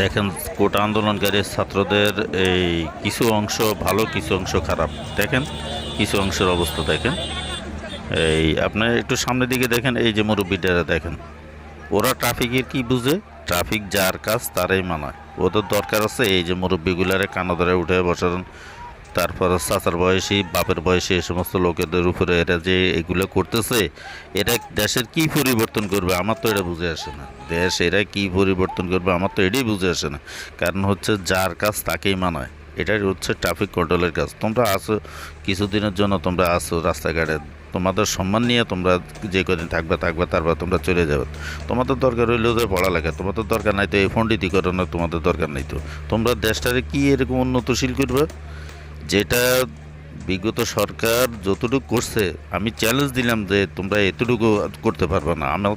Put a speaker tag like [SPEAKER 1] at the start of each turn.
[SPEAKER 1] দেখেন, কোটা আন্দোলনকারী ছাত্রদের এই কিছু অংশ ভালো, কিছু অংশ খারাপ। দেখেন, কিছু অংশের অবস্থা দেখেন। এই আপনার একটু সামনের দিকে দেখেন, এই যে মুরব্বীটারা দেখেন। ওরা ট্রাফিকের কি বুঝে? ট্রাফিক যার কাজ, তারাই মানায়। ওদের দরকার আছে এই যে মুরব্বীগুলারে কানা ধরে উঠে বসান তারপর চাচার বয়সী, বাপের বয়সী এই সমস্ত লোকেদের উপরে এরা যে এগুলো করতেছে, এটা দেশের কি পরিবর্তন করবে? আমার তো এটা বুঝে আসে না। দেশ এরা কি পরিবর্তন করবে? আমার তো এটাই বুঝে আসে না। কারণ হচ্ছে যার কাজ তাকেই মানায়। এটাই হচ্ছে ট্রাফিক কন্ট্রোলের কাজ। তোমরা আসো, কিছুদিনের জন্য তোমরা আসো রাস্তাঘাটে। তোমাদের সম্মান নিয়ে তোমরা যে কদিন থাকবে থাকবে, তারপর তোমরা চলে যাবে। তোমাদের দরকার হইলেও যে পড়ালেখা, তোমাদের দরকার নাই তো এই ফন্ডিতি করানোর তোমাদের দরকার নাই তো। তোমরা দেশটারে কি এরকম উন্নতশীল করবে? যেটা বিগত সরকার যতটুকু করছে, আমি চ্যালেঞ্জ দিলাম যে তোমরা এতটুকু করতে পারবে না। আমার